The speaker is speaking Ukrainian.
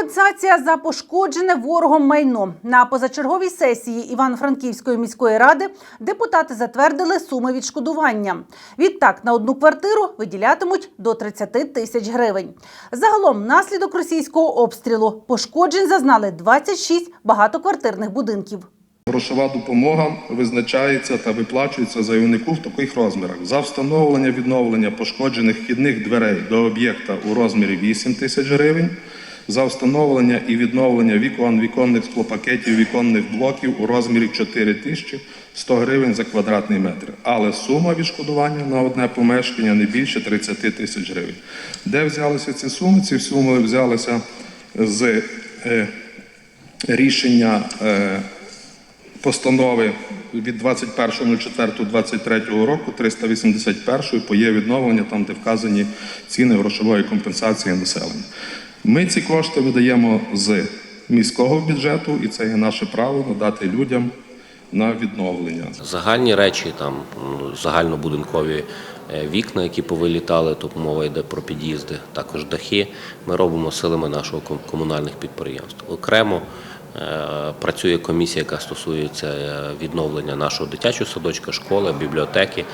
Компенсація за пошкоджене ворогом майно на позачерговій сесії Івано-Франківської міської ради депутати затвердили суми відшкодування. Відтак на одну квартиру виділятимуть до 30 тисяч гривень. Загалом, внаслідок російського обстрілу пошкоджень зазнали 26 багатоквартирних будинків. Грошова допомога визначається та виплачується заявнику в таких розмірах: за встановлення відновлення пошкоджених вхідних дверей до об'єкта у розмірі 8 тисяч гривень, за встановлення і відновлення вікон, віконних склопакетів, віконних блоків у розмірі 4 тисячі 100 гривень за квадратний метр. Але сума відшкодування на одне помешкання не більше 30 тисяч гривень. Де взялися ці суми? Ці суми взялися з е, рішення. Е, постанови від 21.04.23 року 381 по є відновлення, там де вказані ціни грошової компенсації населення. Ми ці кошти видаємо з міського бюджету, і це є наше право надати людям на відновлення. Загальні речі, там загальнобудинкові е, вікна, які повилітали, тут мова йде про під'їзди, також дахи. Ми робимо силами нашого комунальних підприємств. Окремо е, працює комісія, яка стосується е, відновлення нашого дитячого садочка, школи, бібліотеки.